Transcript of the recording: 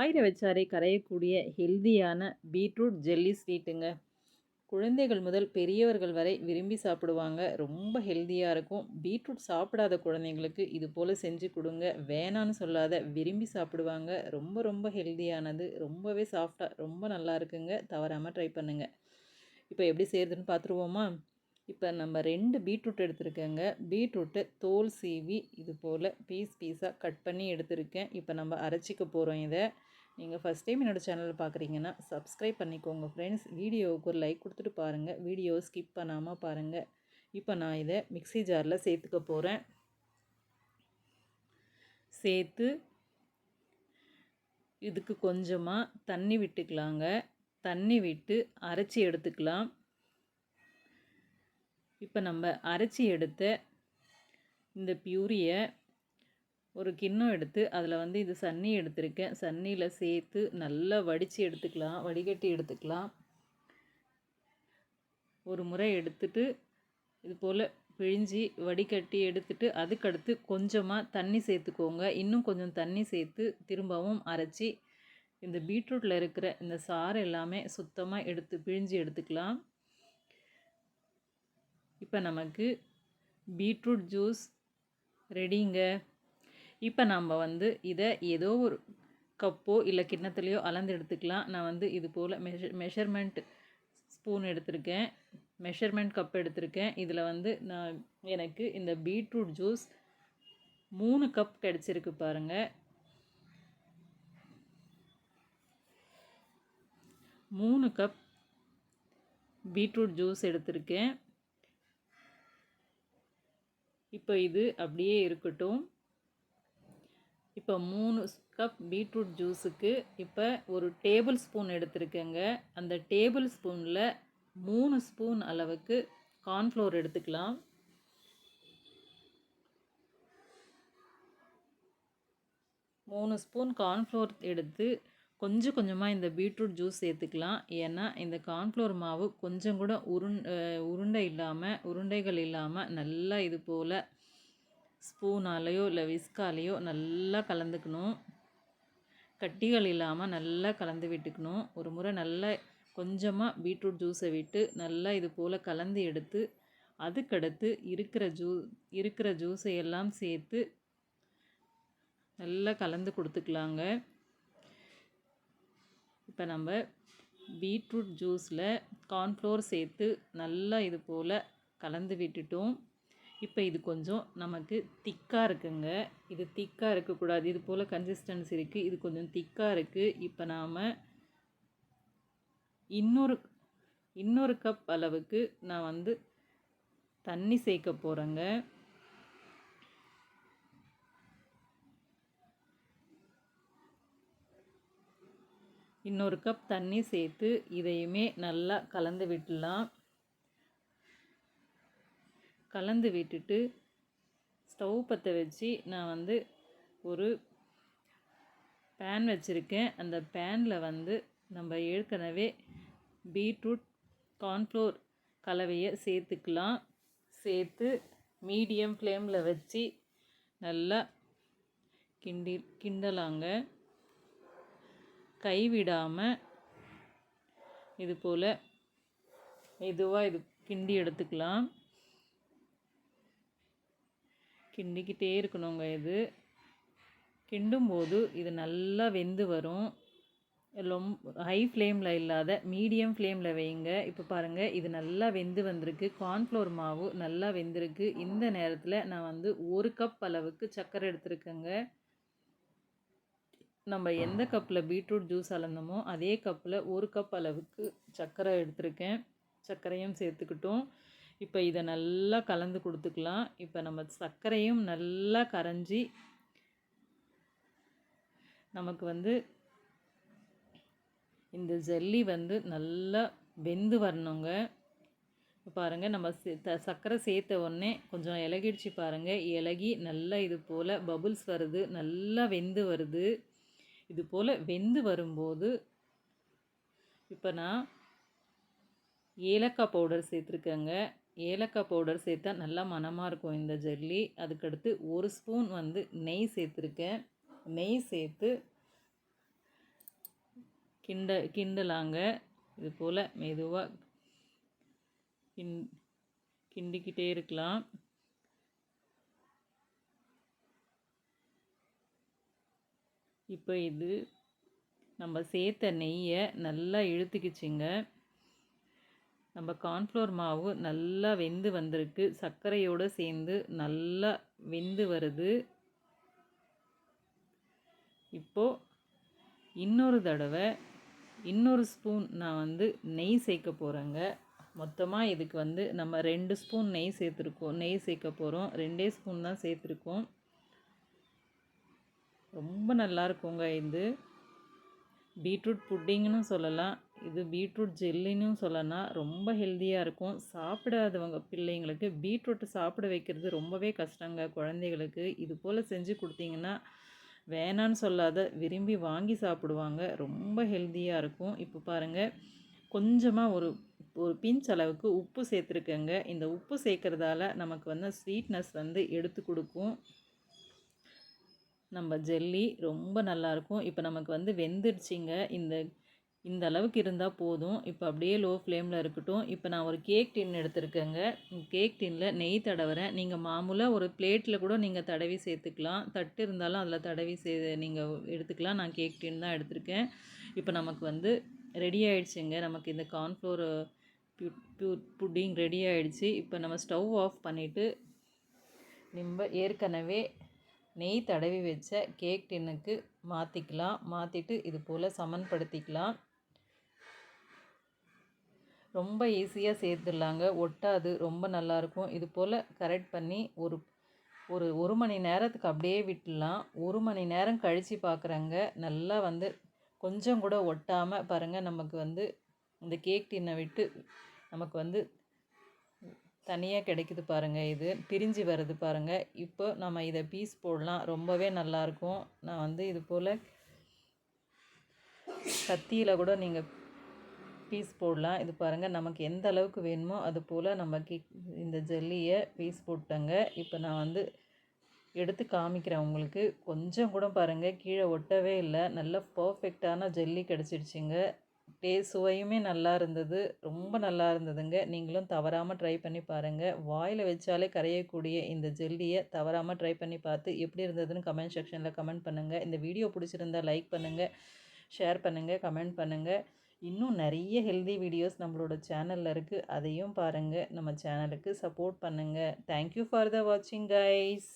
ஆயிர வச்சாரை கரையக்கூடிய ஹெல்தியான beetroot jelly ஸ்வீட்டுங்க. குழந்தைகள் முதல் பெரியவர்கள் வரை விரும்பி சாப்பிடுவாங்க. ரொம்ப ஹெல்த்தியாக இருக்கும். பீட்ரூட் சாப்பிடாத குழந்தைங்களுக்கு இது போல் செஞ்சு கொடுங்க. வேணான்னு சொல்லாத விரும்பி சாப்பிடுவாங்க. ரொம்ப ரொம்ப ஹெல்த்தியானது ரொம்பவே சாஃப்டாக ரொம்ப நல்லா இருக்குங்க. தவறாமல் ட்ரை பண்ணுங்கள் இப்போ எப்படி செய்கிறதுன்னு பார்த்துருவோமா இப்போ நம்ம ரெண்டு பீட்ரூட் எடுத்துருக்கேங்க. பீட்ரூட்டை தோல் சீவி இது போல் பீஸ் பீஸாக கட் பண்ணி எடுத்திருக்கேன். இப்போ நம்ம அரைச்சிக்க போகிறோம் இதை. நீங்கள் ஃபஸ்ட் டைம் என்னோடய சேனல் பார்க்குறீங்கன்னா சப்ஸ்கிரைப் பண்ணிக்கோங்க ஃப்ரெண்ட்ஸ் வீடியோவுக்கு ஒரு லைக் கொடுத்துட்டு பாருங்கள் வீடியோ ஸ்கிப் பண்ணாமல் பாருங்கள் இப்போ நான் இதை மிக்சி ஜாரில் சேர்த்துக்க போகிறேன் சேர்த்து இதுக்கு கொஞ்சமாக தண்ணி விட்டுக்கலாங்க. தண்ணி விட்டு அரைச்சி எடுத்துக்கலாம். இப்போ நம்ம அரைச்சி எடுத்த இந்த பியூரியை ஒரு கிண்ணம் எடுத்து அதில் வந்து இது சன்னி எடுத்திருக்கேன். சன்னியில் சேர்த்து நல்லா வடித்து எடுத்துக்கலாம் வடிகட்டி எடுத்துக்கலாம். ஒரு முறை எடுத்துட்டு இது போல் பிழிஞ்சி வடிகட்டி எடுத்துட்டு அதுக்கடுத்து கொஞ்சமாக தண்ணி சேர்த்துக்கோங்க. இன்னும் கொஞ்சம் தண்ணி சேர்த்து திரும்பவும் அரைச்சி இந்த பீட்ரூட்டில் இருக்கிற இந்த சாறு எல்லாமே சுத்தமாக எடுத்து பிழிஞ்சி எடுத்துக்கலாம். இப்போ நமக்கு பீட்ரூட் ஜூஸ் ரெடிங்க. இப்போ நம்ம வந்து இதை ஏதோ ஒரு கப்போ இல்லை கிண்ணத்துலேயோ அளந்து எடுத்துக்கலாம். நான் வந்து இது போல் மெஷர் மெஷர்மெண்ட் ஸ்பூன் எடுத்திருக்கேன். மெஷர்மெண்ட் கப் எடுத்திருக்கேன். இதில் வந்து நான் எனக்கு இந்த பீட்ரூட் ஜூஸ் மூணு கப் கிடச்சிருக்கு பாருங்கள் மூணு கப் பீட்ரூட் ஜூஸ் எடுத்திருக்கேன். இப்போ இது அப்படியே இருக்கட்டும். இப்போ மூணு கப் பீட்ரூட் ஜூஸுக்கு இப்போ ஒரு டேபிள் ஸ்பூன் எடுத்துருக்கேங்க. அந்த டேபிள் ஸ்பூனில் மூணு ஸ்பூன் அளவுக்கு கார்ன்ஃப்ளோர் எடுத்துக்கலாம். மூணு ஸ்பூன் கார்ன்ஃப்ளோர் எடுத்து கொஞ்சம் கொஞ்சமாக இந்த பீட்ரூட் ஜூஸ் சேர்த்துக்கலாம். ஏன்னா இந்த கார்ன்ஃப்ளோர் மாவு கொஞ்சம் கூட உருண் உருண்டை இல்லாமல் உருண்டைகள் இல்லாமல் நல்லா இது போல் ஸ்பூனாலேயோ இல்லை விஸ்காலேயோ நல்லா கலந்துக்கணும். கட்டிகள் இல்லாமல் நல்லா கலந்து விட்டுக்கணும். ஒரு முறை நல்லா கொஞ்சமாக பீட்ரூட் ஜூஸை விட்டு நல்லா இது போல் கலந்து எடுத்து அதுக்கடுத்து இருக்கிற ஜூ இருக்கிற ஜூஸை எல்லாம் சேர்த்து நல்லா கலந்து கொடுத்துக்கலாங்க. இப்போ நம்ம பீட்ரூட் ஜூஸில் கார்ன்ஃப்ளோர் சேர்த்து நல்லா இது போல் கலந்து விட்டுட்டோம். இப்போ இது கொஞ்சம் நமக்கு திக்காக இருக்குங்க. இது திக்காக இருக்கக்கூடாது. இது போல் கன்சிஸ்டன்சி இருக்குது இது கொஞ்சம் திக்காக இருக்குது இப்போ நாம் இன்னொரு இன்னொரு கப் அளவுக்கு நான் வந்து தண்ணி சேர்க்க போகிறேங்க. இன்னொரு கப் தண்ணி சேர்த்து இதையுமே நல்லா கலந்து விட்டுலாம். கலந்து விட்டுட்டு ஸ்டவ் பற்ற வச்சு நான் வந்து ஒரு பேன் வச்சுருக்கேன். அந்த பேனில் வந்து நம்ம ஏற்கனவே பீட்ரூட் கார்ன்ஃப்ளோர் கலவையை சேர்த்துக்கலாம். சேர்த்து மீடியம் ஃப்ளேமில் வச்சு நல்லா கிண்டி கிண்டலாங்க. கைவிடாமல் இது போல் மெதுவாக இது கிண்டி எடுத்துக்கலாம். கிண்டிக்கிட்டே இருக்கணுங்க இது. கிண்டும்போது இது நல்லா வெந்து வரும். ரொம்ப ஹை ஃப்ளேமில் இல்லாத மீடியம் ஃப்ளேமில் வைங்க. இப்போ பாருங்கள் இது நல்லா வெந்து வந்திருக்கு. கார்ன்ஃப்ளோர் மாவு நல்லா வெந்திருக்கு. இந்த நேரத்தில் நான் வந்து ஒரு கப் அளவுக்கு சர்க்கரை எடுத்துருக்கேங்க. நம்ம எந்த கப்பில் பீட்ரூட் ஜூஸ் அளந்தோமோ அதே கப்பில் ஒரு கப் அளவுக்கு சர்க்கரை எடுத்திருக்கேன். சர்க்கரையும் சேர்த்துக்கிட்டோம். இப்போ இதை நல்லா கலந்து கொடுத்துக்கலாம். இப்போ நம்ம சர்க்கரையும் நல்லா கரைஞ்சி நமக்கு வந்து இந்த ஜெல்லி வந்து நல்லா வெந்து வரணுங்க. பாருங்கள் நம்ம சர்க்கரை சேர்த்த உடனே கொஞ்சம் இலகிடுச்சு பாருங்கள் இலகி நல்லா இது போல் பபுள்ஸ் வருது. நல்லா வெந்து வருது. இது போல் வெந்து வரும்போது இப்போ நான் ஏலக்காய் பவுடர் சேர்த்துருக்கேங்க. ஏலக்காய் பவுடர் சேர்த்தா நல்லா மணமாக இருக்கும் இந்த ஜெல்லி. அதுக்கடுத்து ஒரு ஸ்பூன் வந்து நெய் சேர்த்துருக்கேன். நெய் சேர்த்து கிண்ட கிண்டலாங்க. இது போல் மெதுவாக கிண் கிண்டிக்கிட்டே இருக்கலாம். இப்போ இது நம்ம சேர்த்த நெய்யை நல்லா இழுத்துக்கிச்சிங்க. நம்ம கார்ன்ஃப்ளோர் மாவு நல்லா வெந்து வந்திருக்கு. சர்க்கரையோடு சேர்ந்து நல்லா வெந்து வருது. இப்போது இன்னொரு தடவை இன்னொரு ஸ்பூன் நான் வந்து நெய் சேர்க்க போகிறேங்க மொத்தமாக இதுக்கு வந்து நம்ம ரெண்டு ஸ்பூன் நெய் சேர்த்துருக்கோம். நெய் சேர்க்க போகிறோம் ரெண்டே ஸ்பூன் தான் சேர்த்துருக்கோம். ரொம்ப நல்லா இருக்குங்க இது. பீட்ரூட் புட்டிங்னு சொல்லலாம் இது பீட்ரூட் ஜெல்லின்னு சொல்லலாம். ரொம்ப ஹெல்த்தியாக இருக்கும். சாப்பிடாதவங்க பிள்ளைங்களுக்கு பீட்ரூட் சாப்பிட வைக்கிறது ரொம்பவே கஷ்டங்க குழந்தைகளுக்கு. இது போல் செஞ்சு கொடுத்தீங்கன்னா வேணான்னு சொல்லாத விரும்பி வாங்கி சாப்பிடுவாங்க. ரொம்ப ஹெல்த்தியாக இருக்கும். இப்போ பாருங்கள் கொஞ்சமாக ஒரு ஒரு பிஞ்ச் அளவுக்கு உப்பு சேர்த்துருக்கேங்க. இந்த உப்பு சேர்க்குறதால நமக்கு வந்து ஸ்வீட்னஸ் வந்து எடுத்து கொடுக்கும். நம்ம ஜெல்லி ரொம்ப நல்லாயிருக்கும் இப்போ நமக்கு வந்து வெந்துடுச்சிங்க. இந்த இந்த அளவுக்கு இருந்தால் போதும். இப்போ அப்படியே லோ ஃப்ளேமில் இருக்கட்டும். இப்போ நான் ஒரு கேக் டின் எடுத்துருக்கேங்க. கேக் டின்னில் நெய் தடவுறேன். நீங்கள் மாமூலாக ஒரு பிளேட்டில் கூட நீங்கள் தடவி சேர்த்துக்கலாம். தட்டு இருந்தாலும் அதில் தடவி சே நீங்கள் எடுத்துக்கலாம். நான் கேக் டின் தான் எடுத்திருக்கேன். இப்போ நமக்கு வந்து ரெடி ஆகிடுச்சுங்க நமக்கு இந்த கார்ன்ஃப்ளோர் புட்டிங் ரெடி ஆகிடுச்சு இப்போ நம்ம ஸ்டவ் ஆஃப் பண்ணிவிட்டு நம்ம ஏற்கனவே நெய் தடவி வச்ச கேக் டின்னுக்கு மாற்றிக்கலாம் மாற்றிட்டு இது போல் சமன்படுத்திக்கலாம். ரொம்ப ஈஸியாக சேர்த்துடலாங்க. ஒட்டாது. ரொம்ப நல்லாயிருக்கும் இது போல் கரெக்ட் பண்ணி ஒரு ஒரு ஒரு மணி நேரத்துக்கு அப்படியே விட்டுடலாம். ஒரு மணி நேரம் கழித்து பார்க்குறாங்க நல்லா வந்து கொஞ்சம் கூட ஒட்டாமல் பாருங்கள் நமக்கு வந்து இந்த கேக் டின்னை விட்டு நமக்கு வந்து தனியாக கிடைக்குது பாருங்கள் இது பிரிஞ்சு வருது பாருங்கள் இப்போ நம்ம இதை பீஸ் போடலாம். ரொம்பவே நல்லாயிருக்கும். நான் வந்து இது போல் கத்தியில் கூட நீங்கள் பீஸ் போடலாம். இது பாருங்கள் நமக்கு எந்த அளவுக்கு வேணுமோ அது போல் நம்ம கி இந்த ஜெல்லியை பீஸ் போட்டங்க இப்போ நான் வந்து எடுத்து காமிக்கிறேன் உங்களுக்கு. கொஞ்சம் கூட பாருங்கள் கீழே ஒட்டவே இல்லை. நல்ல பர்ஃபெக்டான ஜெல்லி கிடச்சிடுச்சிங்க. டே சுவையுமே நல்லா இருந்தது. ரொம்ப நல்லா இருந்ததுங்க. நீங்களும் தவறாமல் ட்ரை பண்ணி பாருங்கள் வாயில் வச்சாலே கரையக்கூடிய இந்த ஜெல்லியை தவறாமல் ட்ரை பண்ணி பார்த்து எப்படி இருந்ததுன்னு கமெண்ட் செக்ஷனில் கமெண்ட் பண்ணுங்கள் இந்த வீடியோ பிடிச்சிருந்தா லைக் பண்ணுங்கள் ஷேர் பண்ணுங்கள் கமெண்ட் பண்ணுங்கள் இன்னும் நிறைய ஹெல்தி வீடியோஸ் நம்மளோட சேனலில் இருக்குது அதையும் பாருங்கள் நம்ம சேனலுக்கு சப்போர்ட் பண்ணுங்கள் தேங்க்யூ ஃபார் த வாட்சிங் கைஸ்